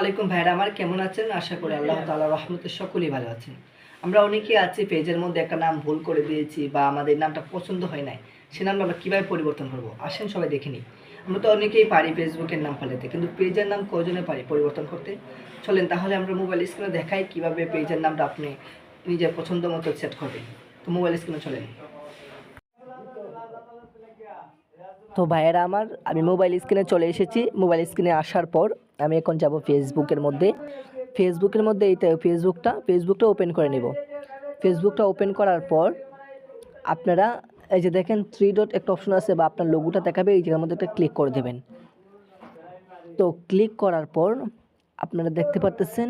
আলাইকুম ভাইরা আমার কেমন আছেন? আশা করি আল্লাহ তাআলা রহমতে সকলেই ভালো আছেন। আমরা অনেকেই আছি পেজের মধ্যে একটা নাম ভুল করে দিয়েছি বা আমাদের নামটা পছন্দ হয় নাই সে নামটা আমরা কীভাবে পরিবর্তন করব? আসেন সবাই দেখে নিই। আমরা তো অনেকেই পারি ফেসবুকের নাম ফালাতে কিন্তু পেজের নাম কজনে পারি পরিবর্তন করতে? চলেন তাহলে আমরা মোবাইল স্ক্রিনে দেখাই কীভাবে পেজের নামটা আপনি নিজের পছন্দ মতো সেট করবেন। তো মোবাইল স্ক্রিনে চলেন। তো ভাইয়েরা আমার আমি মোবাইল স্ক্রিনে চলে এসেছি। মোবাইল স্ক্রিনে আসার পর আমি এখন যাব ফেসবুকের মধ্যে। ফেসবুকের মধ্যে এই তো ফেসবুকটা ফেসবুকটা ওপেন করে নেব। ফেসবুকটা ওপেন করার পর আপনারা এই যে দেখেন থ্রি ডট একটা অপশন আছে বা আপনার লোগোটা দেখাবে, এই জায়গার মধ্যে একটা ক্লিক করে দেবেন। তো ক্লিক করার পর আপনারা দেখতে পারতেছেন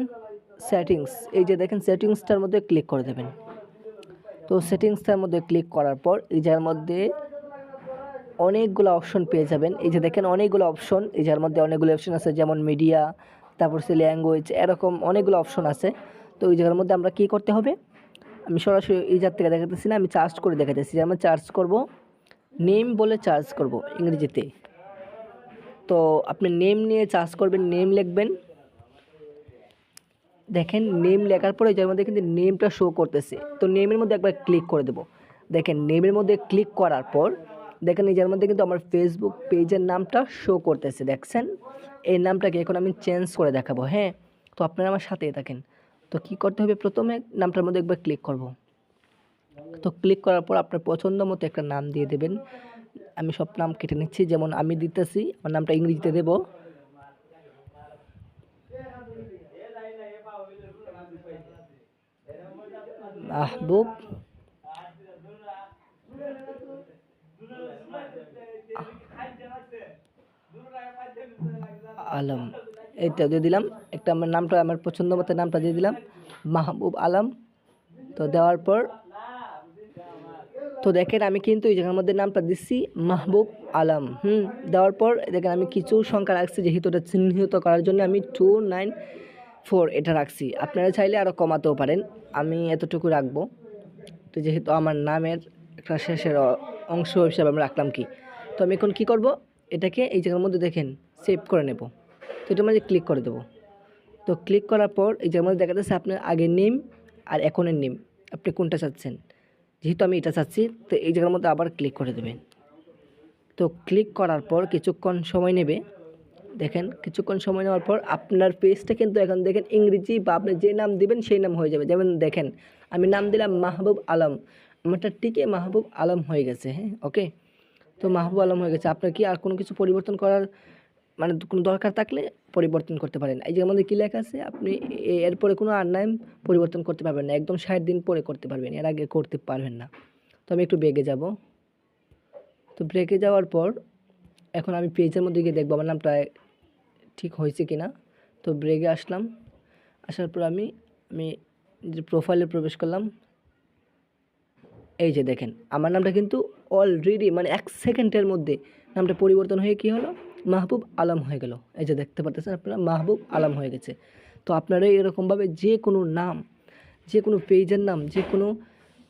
সেটিংস এই যে দেখেন সেটিংসটার মধ্যে ক্লিক করে দেবেন। তো সেটিংসটার মধ্যে ক্লিক করার পর এই জায়গার মধ্যে অনেকগুলো অপশন পেয়ে যাবেন। এই যে দেখেন অনেকগুলো অপশন এই যার মধ্যে অনেকগুলো অপশন আছে, যেমন মিডিয়া তারপর সে ল্যাঙ্গুয়েজ এরকম অনেকগুলো অপশন আছে। তো ওই জায়গার মধ্যে আমরা কী করতে হবে? আমি সরাসরি এই জার থেকে দেখাতেছি না, আমি চার্জ করে দেখাতেছি। যে আমরা চার্জ করব নেম বলে চার্জ করব ইংরেজিতে। তো আপনি নেম নিয়ে চার্জ করবেন নেম লিখবেন। দেখেন নেম লেখার পরে যার মধ্যে কিন্তু নেমটা শো করতেছে। তো নেমের মধ্যে একবার ক্লিক করে দেবো। দেখেন নেমের মধ্যে ক্লিক করার পর দেখেন নিজের মধ্যে কিন্তু আমার ফেসবুক পেজের নামটা শো করতেছে, দেখছেন? এই নামটাকে এখন আমি চেঞ্জ করে দেখাবো হ্যাঁ? তো আপনারা আমার সাথেই থাকেন। তো কি করতে হবে প্রথমে? নামটার মধ্যে একবার ক্লিক করব। তো ক্লিক করার পর আপনার পছন্দ মতো একটা নাম দিয়ে দেবেন। আমি সব নাম কেটে নিচ্ছি, যেমন আমি দিতেছি, আমার নামটা ইংরেজিতে দেবো। মাহবুব। আলম। এইটা দিয়ে দিলাম। একটা আমার নামটা, আমার পছন্দ মতো নামটা দিয়ে দিলাম। মাহবুব আলম। তো দেওয়ার পর, তো দেখেন আমি কিন্তু এই জায়গার মধ্যে নামটা দিচ্ছি মাহবুব আলম। হুম, দেওয়ার পর দেখেন আমি কিছু সংখ্যা রাখছি, যেহেতু ওটা চিহ্নিত করার জন্য আমি টু নাইন ফোর এটা রাখছি। আপনারা চাইলে আরও কমাতেও পারেন। আমি এতটুকু রাখব। তো যেহেতু আমার নামের একটা শেষের অংশ হিসাবে আমি রাখলাম কি? তো আমি এখন কী করব? এটাকে এই জায়গার মধ্যে দেখেন সেভ করে নেব। তো এটার মধ্যে ক্লিক করে দেবো। তো ক্লিক করার পর এই জায়গার মধ্যে দেখা যাচ্ছে আপনার আগের নেম আর এখনের নেম আপনি কোনটা চাচ্ছেন? যেহেতু আমি এটা চাচ্ছি, তো এই জায়গার মধ্যে আবার ক্লিক করে দেবেন। তো ক্লিক করার পর কিছুক্ষণ সময় নেবে। দেখেন, কিছুক্ষণ সময় নেওয়ার পর আপনার পেজটা কিন্তু এখন দেখেন ইংরেজি বা আপনি যে নাম দিবেন সেই নাম হয়ে যাবে। যেমন দেখেন, আমি নাম দিলাম মাহবুব আলম। আমারটা টিকে মাহবুব আলম হয়ে গেছে হ্যাঁ ওকে তো মাহবুব আলম হয়ে গেছে। আপনার কি আর কোনো কিছু পরিবর্তন করার মানে কোনো দরকার থাকলে পরিবর্তন করতে পারেন। এই যে আমাদের কী লেখা আছে? আপনি এরপরে কোনো আর নাম পরিবর্তন করতে পারবেন না। একদম ষাট দিন পরে করতে পারবেন, এর আগে করতে পারবেন না। তো আমি একটু বেগে যাব। তো ব্রেকে যাওয়ার পর এখন আমি পেজের মধ্যে গিয়ে দেখব আমার নামটা ঠিক হয়েছে কি না তো ব্রেকে আসলাম। আসার পর আমি আমি যে প্রোফাইলে প্রবেশ করলাম, এই যে দেখেন, আমার নামটা কিন্তু অলরেডি মানে এক সেকেন্ডের মধ্যে নামটা পরিবর্তন হয়ে কি হলো? মাহবুব আলম হয়ে গেল। এই যে দেখতে পাচ্ছেন আপনারা, মাহবুব আলম হয়ে গেছে। তো আপনারা এরকমভাবে যে কোনো নাম, যে কোনো পেজের নাম, যে কোনো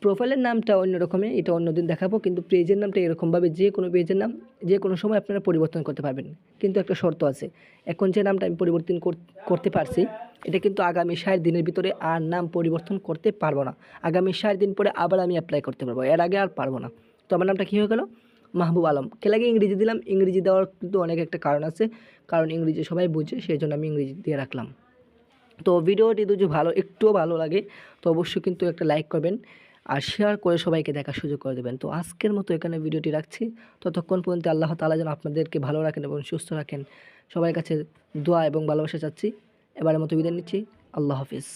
প্রোফাইলের নামটা অন্য রকমের এটা অন্যদিন দেখাবো, কিন্তু পেজের নামটা এরকমভাবে যে কোনো পেজের নাম, যে কোনো সময় আপনারা পরিবর্তন করতে পারবেন। কিন্তু একটা শর্ত আছে, এখন যে নামটা আমি পরিবর্তন করতে পারছি, এটা কিন্তু আগামী ষাট দিনের ভিতরে আর নাম পরিবর্তন করতে পারব না। আগামী ষাট দিন পরে আবার আমি অ্যাপ্লাই করতে পারব, এর আগে আর পারব না। তো আমার নামটা কী হয়ে গেল? মাহবুব আলম। কে লাগে ইংরেজি দিলাম, ইংরেজি দেওয়ার কিন্তু অনেক একটা কারণ আছে, কারণ ইংরেজি সবাই বুঝে, সেই জন্য আমি ইংরেজি দিয়ে রাখলাম। তো ভিডিওটি যদি ভালো, একটুও ভালো লাগে, তো অবশ্যই কিন্তু একটা লাইক করবেন আর শেয়ার করে সবাইকে দেখার সুযোগ করে দেবেন। তো আজকের মতো এখানে ভিডিওটি রাখছি। ততক্ষণ পর্যন্ত আল্লাহ তালা যেন আপনাদেরকে ভালো রাখেন এবং সুস্থ রাখেন। সবার কাছে দোয়া এবং ভালোবাসা চাচ্ছি। এবারের মতো বিদায় নিচ্ছি। আল্লাহ হাফিজ।